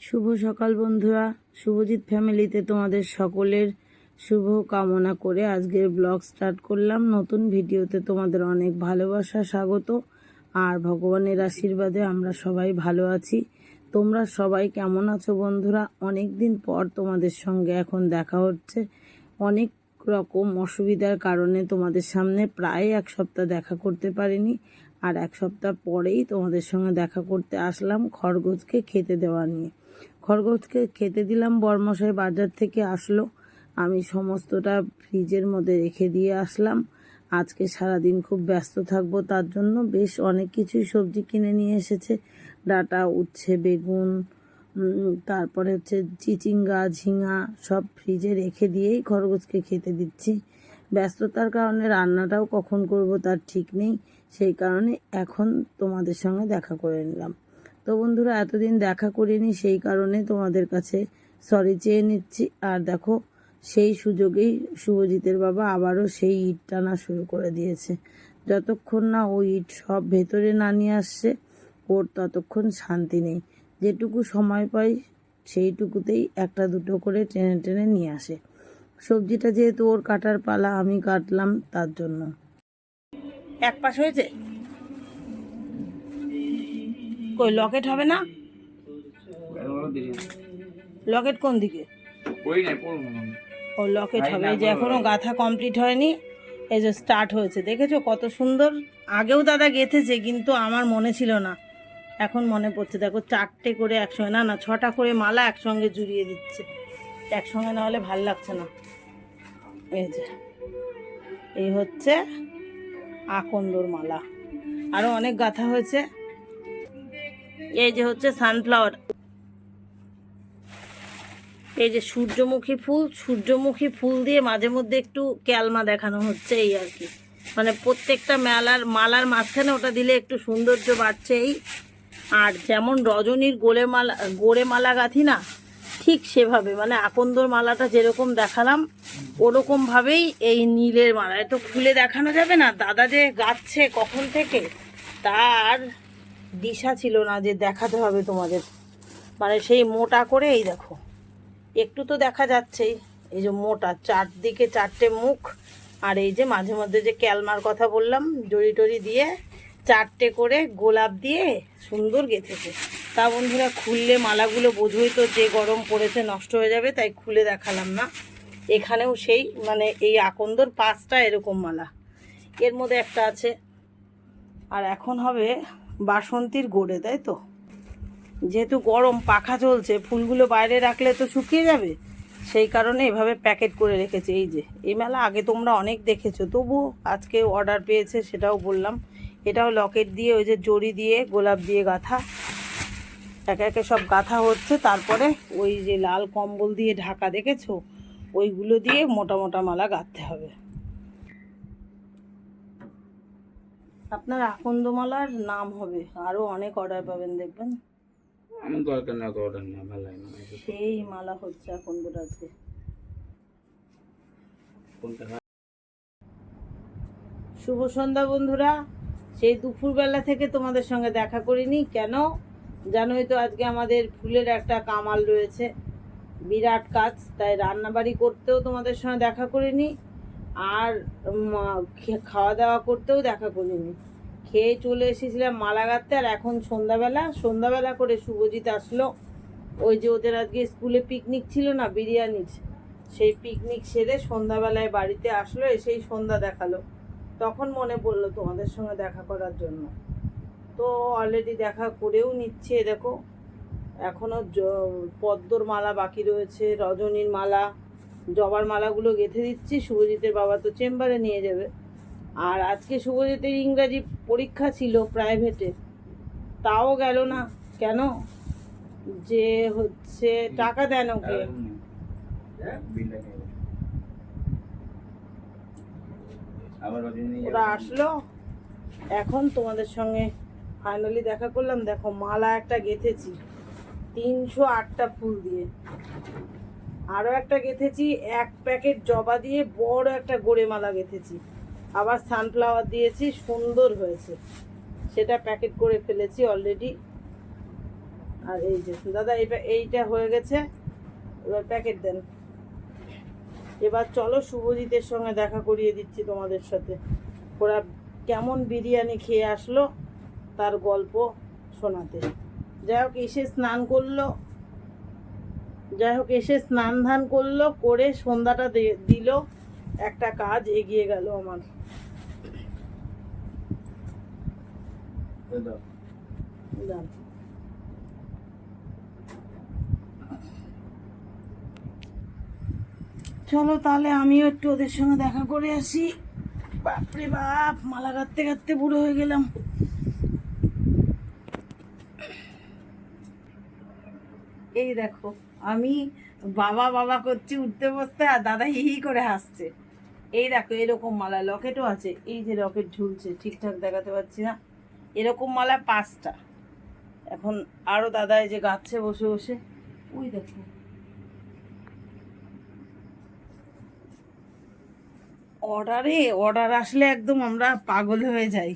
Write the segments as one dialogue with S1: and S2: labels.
S1: শুভ সকাল বন্ধুরা। শুভজিৎ ফ্যামিলিতে তোমাদের সকলের শুভ কামনা করে আজকের ব্লগ স্টার্ট করলাম। নতুন ভিডিওতে তোমাদের অনেক ভালোবাসা, স্বাগত। আর ভগবানের আশীর্বাদে আমরা সবাই ভালো আছি। তোমরা সবাই কেমন আছো বন্ধুরা? অনেক দিন পর তোমাদের সঙ্গে এখন দেখা হচ্ছে। অনেক রকম অসুবিধার কারণে তোমাদের সামনে প্রায় এক সপ্তাহ দেখা করতে পারিনি। আর এক সপ্তাহ পরেই তোমাদের সঙ্গে দেখা করতে আসলাম খরগোশকে খেতে দেওয়া নিয়ে। খরগোশকে খেতে দিলাম, বর্মশাই বাজার থেকে আসলো। আমি সমস্তটা ফ্রিজের মধ্যে রেখে দিয়ে আসলাম। আজকে সারাদিন খুব ব্যস্ত থাকব, তার জন্য বেশ অনেক কিছুই সবজি কিনে নিয়ে এসেছে। ডাটা, উচ্ছে, বেগুন তারপরে হচ্ছে চিচিঙ্গা, ঝিঙা সব ফ্রিজে রেখে দিয়েই খরগোশকে খেতে দিচ্ছি। ব্যস্ততার কারণে রান্নাটাও কখন করব তার ঠিক নেই, সেই কারণে এখন তোমাদের সঙ্গে দেখা করে নিলাম। তো বন্ধুরা, এতদিন দেখা করিনি, সেই কারণে তোমাদের কাছে সরি চেয়ে নিচ্ছি। আর দেখো, সেই সুযোগেই শুভজিতের বাবা আবারও সেই ইট টানা শুরু করে দিয়েছে। যতক্ষণ না ওই ইট সব ভেতরে না নিয়ে আসছে, ওর ততক্ষণ শান্তি নেই। যেটুকু সময় পাই, সেইটুকুতেই একটা দুটো করে টেনে টেনে নিয়ে আসে। সবজিটা যেহেতু ওর কাটার পালা, আমি কাটলাম তার জন্য। এক পাশ হয়েছে? কই লকেট হবে না? লকেট কোন দিকে? ও লকেট হবে। এই যে এখনও গাথা কমপ্লিট হয়নি। এই যে স্টার্ট হয়েছে। দেখেছ কত সুন্দর? আগেও দাদা গেঁথেছে কিন্তু আমার মনে ছিল না। এখন মনে পড়ছে দেখো চারটে করে একসঙ্গে না না ছটা করে মালা একসঙ্গে জুড়িয়ে দিচ্ছে। একসঙ্গে না হলে ভালো লাগছে না। এই যে এই হচ্ছে আকন্দর মালা। আরও অনেক গাথা হয়েছে। এই যে হচ্ছে সানফ্লাওয়ার এই যে সূর্যমুখী ফুল সূর্যমুখী ফুল দিয়ে মাঝে মধ্যে একটু ক্যালমা দেখানো হচ্ছে এই আর কি। মানে প্রত্যেকটা মেলার মালার মাঝখানে ওটা দিলে একটু সৌন্দর্য বাড়ছে এই আর যেমন রজনীর গোলে মালা, গোড়ে মালা গাঁথি না, ঠিক সেভাবে মানে আকন্দর মালাটা যেরকম দেখালাম ওরকমভাবেই এই নীলের মালা। এত খুলে দেখানো যাবে না, দাদা যে গাচ্ছে কখন থেকে, তার দিশা ছিল না যে দেখাতে হবে তোমাদের। মানে সেই মোটা করে, এই দেখো, একটু তো দেখা যাচ্ছেই। এই যে মোটা, চারদিকে চারটে মুখ, আর এই যে মাঝে মধ্যে যে ক্যালমার কথা বললাম, জড়ি টড়ি দিয়ে চারটে করে গোলাপ দিয়ে সুন্দর গেঁথেছে। তা বন্ধুরা, খুললে মালাগুলো বোঝোই তো যে গরম পড়েছে নষ্ট হয়ে যাবে, তাই খুলে দেখালাম না। এখানেও সেই মানে এই আকন্দর পাঁচটা এরকম মালা। এর মধ্যে একটা আছে আর এখন হবে বাসন্তীর গোড়ে, তাই তো? যেহেতু গরম, পাখা চলছে, ফুলগুলো বাইরে রাখলে তো শুকিয়ে যাবে। সেই কারণে এভাবে প্যাকেট করে রেখেছে। এই যে, এই মেলা আগে তোমরা অনেক দেখেছ তবু আজকে অর্ডার পেয়েছে সেটাও বললাম। এটাও লকেট দিয়ে, ওই যে জড়ি দিয়ে, গোলাপ দিয়ে গাঁথা। একে একে সব গাঁথা হচ্ছে। তারপরে ওই যে লাল কম্বল দিয়ে ঢাকা, দেখেছ? ওইগুলো দিয়ে মোটা মোটা মালা গাঁথতে হবে। আপনার আকন্দমালার নাম হবে। আরও অনেক অর্ডার পাবেন দেখবেন।
S2: আমার দরকার না অর্ডার না ভালো লাগে না
S1: সেই মালা হচ্ছে এখন আজকে শুভ সন্ধ্যা বন্ধুরা। সেই দুপুরবেলা থেকে তোমাদের সঙ্গে দেখা করিনি। কেন? জানোই তো আজকে আমাদের ফুলের একটা কামাল রয়েছে। বিরাট কাজ তাই রান্নাবাড়ি করতেও তোমাদের সঙ্গে দেখা করিনি। আর খাওয়া দাওয়া করতেও দেখা করিনি। খেয়ে চলে এসেছিলাম মালা গাঁথতে আর এখন সন্ধ্যাবেলা সন্ধ্যাবেলা করে শুভজিৎ আসলো। ওই যে ওদের আজকে স্কুলে পিকনিক ছিল না, বিরিয়ানির, সেই পিকনিক সেরে সন্ধ্যাবেলায় বাড়িতে আসলো, এসেই সন্ধ্যা দেখাল। তখন মনে পড়ল তোমাদের সঙ্গে দেখা করার জন্য। তো অলরেডি দেখা করেও নিচ্ছে দেখো। এখনও পদ্মর মালা বাকি রয়েছে, রজনীর মালা জবার মালাগুলো গেঁথে দিচ্ছি শুভজিতের বাবা তো চেম্বারে নিয়ে যাবে। আর আজকে শুভজিতের ইংরাজি পরীক্ষা ছিল প্রাইভেটে তাও গেল না। কেন? যে হচ্ছে টাকা দেন ওকে।
S2: রজনী
S1: ওরা আসলো। এখন তোমাদের সঙ্গে ফাইনালি দেখা করলাম। দেখো মালা একটা গেঁথেছি। তিনশো আটটা ফুল দিয়ে। আরও একটা গেঁথেছি, এক প্যাকেট জবা দিয়ে বড় একটা গোড়ে মালা গেঁথেছি। আবার সানফ্লাওয়ার দিয়েছি, সুন্দর হয়েছে। সেটা প্যাকেট করে ফেলেছি অলরেডি আর এই যে, দাদা, এইটা এইটা হয়ে গেছে। এবার প্যাকেট দেন। এবার চলো শুভজিতের সঙ্গে দেখা করিয়ে দিচ্ছি তোমাদের সাথে। ওরা কেমন বিরিয়ানি খেয়ে আসলো, তার গল্প শোনাতে। যাই হোক, এসে স্নান করল। যাই হোক এসে স্নান ধান করল করে সন্ধ্যাটা দিল। একটা কাজ এগিয়ে গেল আমার। চলো তাহলে আমিও একটু ওদের সঙ্গে দেখা করে আসি। বাপরে বাপ মালা কাটতে কাটতে বুড়ো হয়ে গেলাম। এই দেখো। আমি বাবা বাবা করছি, উঠতে বসতে, আর দাদা হি হি করে হাসছে। এই দেখো, এরকম মালা লকেটও আছে। এই যে লকেট ঝুলছে, ঠিকঠাক দেখাতে পাচ্ছি না। এরকম মালা পাঁচটা। এখন আরও দাদা এই যে গাচ্ছে বসে বসে। ওই দেখো। অর্ডারে, অর্ডার আসলে একদম আমরা পাগল হয়ে যাই।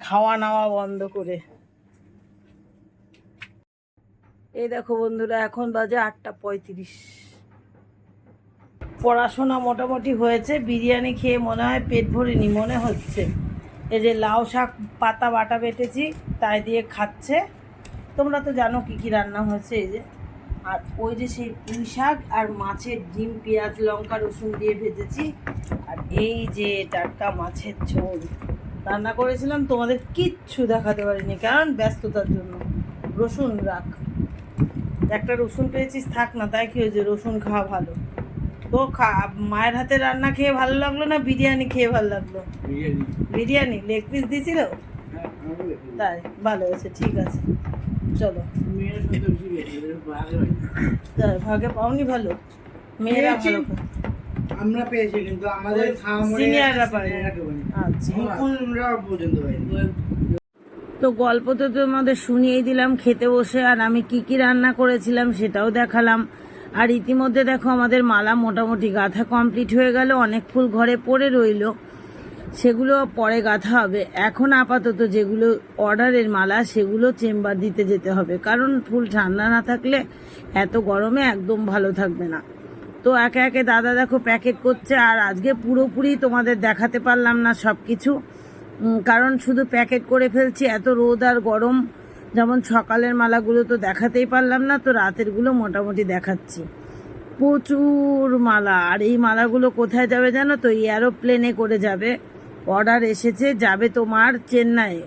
S1: খাওয়া নাওয়া বন্ধ করে। এই দেখো বন্ধুরা, এখন বাজে আটটা পঁয়ত্রিশ। পড়াশোনা মোটামুটি হয়েছে, বিরিয়ানি খেয়ে মনে হয় পেট ভরিনি, মনে হচ্ছে। এই যে লাউ শাক, পাতা, বাটা বেটেছি, তাই দিয়ে খাচ্ছে। তোমরা তো জানো কি কি রান্না হয়েছে এই যে। আর ওই যে সেই পুঁই শাক আর মাছের ডিম, পেঁয়াজ, লঙ্কা, রসুন দিয়ে ভেজেছি। আর এই যে টাটকা মাছের ঝোল। রান্না করেছিলাম, তোমাদের কিচ্ছু দেখাতে পারিনি, কারণ ব্যস্ততার জন্য। রসুন রাখ। একটা রসুন পেয়েছিস থাক না তাই কি হয়েছে? রসুন খাওয়া ভালো। তো খা মায়ের হাতে রান্না খেয়ে ভালো লাগল না বিরিয়ানি খেয়ে ভালো লাগল?
S2: বিরিয়ানি।
S1: লেগ পিস দিয়েছিল?
S2: দেখি।
S1: তাই ভালো হয়েছে ঠিক আছে। চলো।
S2: ভাগে
S1: তাই ভাগে পাওনি ভালো? মেয়েরা ভালো
S3: আমরা পেয়েছি কিন্তু আমাদের
S1: senior-রা পারেনি। আচ্ছা।
S3: পর্যন্ত।
S1: তো গল্প তো তোমাদের শুনিয়েই দিলাম, খেতে বসে, আর আমি কি কি রান্না করেছিলাম সেটাও দেখালাম। আর ইতিমধ্যে দেখো আমাদের মালা মোটামুটি গাঁথা কমপ্লিট হয়ে গেল, অনেক ফুল ঘরে পড়ে রইল। সেগুলো পরে গাঁথা হবে। এখন আপাতত যেগুলো অর্ডারের মালা, সেগুলো চেম্বার দিতে যেতে হবে। কারণ ফুল ঠান্ডা না থাকলে এত গরমে একদম ভালো থাকবে না। তো একে একে দাদা দেখো প্যাকেট করছে, আর আজকে পুরোপুরি তোমাদের দেখাতে পারলাম না সব কিছু কারণ শুধু প্যাকেট করে ফেলছি, এত রোদ আর গরম। যেমন সকালের মালাগুলো তো দেখাতেই পারলাম না, তো রাতেরগুলো মোটামুটি দেখাচ্ছি। প্রচুর মালা, আর এই মালাগুলো কোথায় যাবে জানো তো? এরোপ্লেনে করে যাবে। অর্ডার এসেছে, যাবে তোমার চেন্নাইয়ে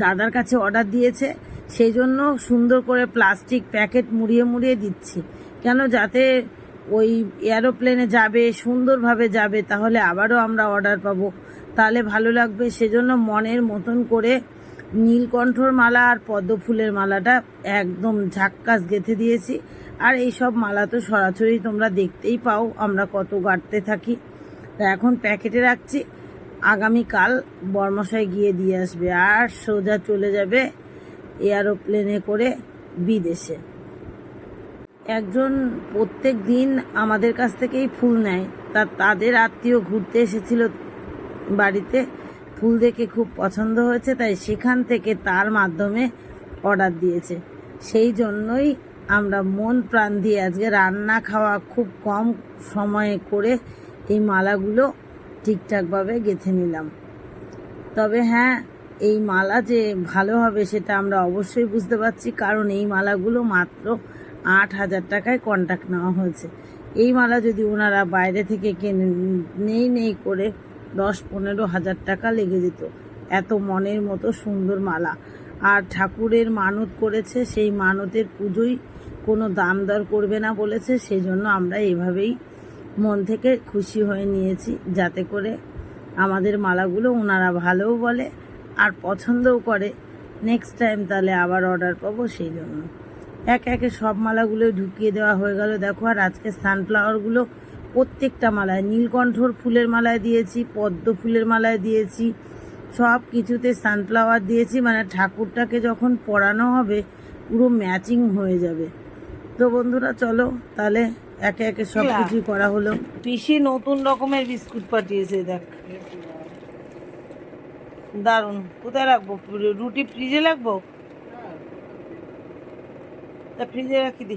S1: দাদার কাছে অর্ডার দিয়েছে, সেই জন্য সুন্দর করে প্লাস্টিক প্যাকেট মুড়িয়ে মুড়িয়ে দিচ্ছি। কেন? যাতে ওই এরোপ্লেনে যাবে, সুন্দরভাবে যাবে, তাহলে আবারও আমরা অর্ডার পাবো। তাহলে ভালো লাগবে। সেজন্য মনের মতন করে নীলকণ্ঠর মালা আর পদ্ম ফুলের মালাটা একদম ঝাক্কাস গেঁথে দিয়েছি। আর এই সব মালা তো সরাসরি তোমরা দেখতেই পাও, আমরা কত গাঁটতে থাকি। তা এখন প্যাকেটে রাখছি। আগামীকাল বর্মশাই গিয়ে দিয়ে আসবে আর সোজা চলে যাবে এয়ারোপ্লেনে করে বিদেশে। একজন প্রত্যেক দিন আমাদের কাছ থেকেই ফুল নেয়। তা তাদের আত্মীয় ঘুরতে এসেছিল বাড়িতে। ফুল দেখে খুব পছন্দ হয়েছে, তাই সেখান থেকে তার মাধ্যমে অর্ডার দিয়েছে। সেই জন্যই আমরা মন প্রাণ দিয়ে আজকে রান্না খাওয়া খুব কম সময়ে করে এই মালাগুলো ঠিকঠাকভাবে গেঁথে নিলাম। তবে হ্যাঁ এই মালা যে ভালো হবে সেটা আমরা অবশ্যই বুঝতে পারছি, কারণ এই মালাগুলো মাত্র আট হাজার টাকায় কন্ট্যাক্ট নেওয়া হয়েছে। এই মালা যদি ওনারা বাইরে থেকে কেনে নেই নেই করে দশ পনেরো হাজার টাকা লেগে যেত। এত মনের মতো সুন্দর মালা। আর ঠাকুরের মানত করেছে, সেই মানতের পুজোই কোনো দাম দর করবে না বলেছে সেই জন্য আমরা এভাবেই মন থেকে খুশি হয়ে নিয়েছি, যাতে করে আমাদের মালাগুলো ওনারা ভালোও বলে আর পছন্দও করে। নেক্সট টাইম তাহলে আবার অর্ডার পাবো, সেই জন্য। একে একে সব মালাগুলো ঢুকিয়ে দেওয়া হয়ে গেল। দেখো আর আজকে সানফ্লাওয়ারগুলো প্রত্যেকটা মালায় নীলকণ্ঠর ফুলের মালায় দিয়েছি পদ্ম ফুলের মালায় দিয়েছি সব কিছুতে সানফ্লাওয়ার দিয়েছি। মানে ঠাকুরটাকে যখন পরানো হবে পুরো ম্যাচিং হয়ে যাবে। তো বন্ধুরা চলো তাহলে একে একে সব কিছু করা হলো। পিসি নতুন রকমের বিস্কুট পাঠিয়েছে দেখ। দারুণ কোথায় রাখব? রুটি ফ্রিজে রাখব? তা ফ্রিজে রাখি দি।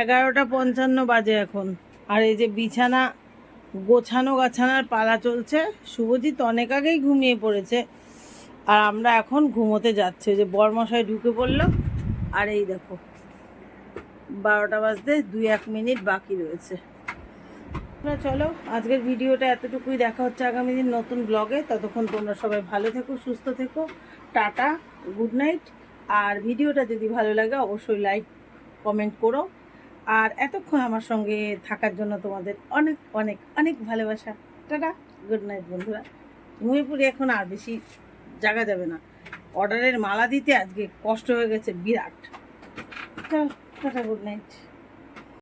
S1: এগারোটা পঞ্চান্ন বাজে এখন। আর এই যে বিছানা গোছানো গাছানার পালা চলছে, শুভজিৎ অনেক আগেই ঘুমিয়ে পড়েছে। আর আমরা এখন ঘুমোতে যাচ্ছি। যে বরমশাই ঢুকে পড়ল। আর এই দেখো, বারোটা বাজতে দুই এক মিনিট বাকি রয়েছে। চলো, আজকের ভিডিওটা এতটুকুই। দেখা হচ্ছে আগামী দিন নতুন ব্লগে ততক্ষণ তোমরা সবাই ভালো থেকো, সুস্থ থেকো। Tata, good night. আর ভিডিওটা যদি ভালো লাগে, অবশ্যই লাইক কমেন্ট করো। আর এতক্ষণ আমার সঙ্গে থাকার জন্য তোমাদের অনেক অনেক অনেক ভালোবাসা। টাটা গুড নাইট বন্ধুরা। মহিপুরে এখন আর বেশি জায়গা যাবে না। অর্ডারের মালা দিতে আজকে কষ্ট হয়ে গেছে বিরাট। Tata good night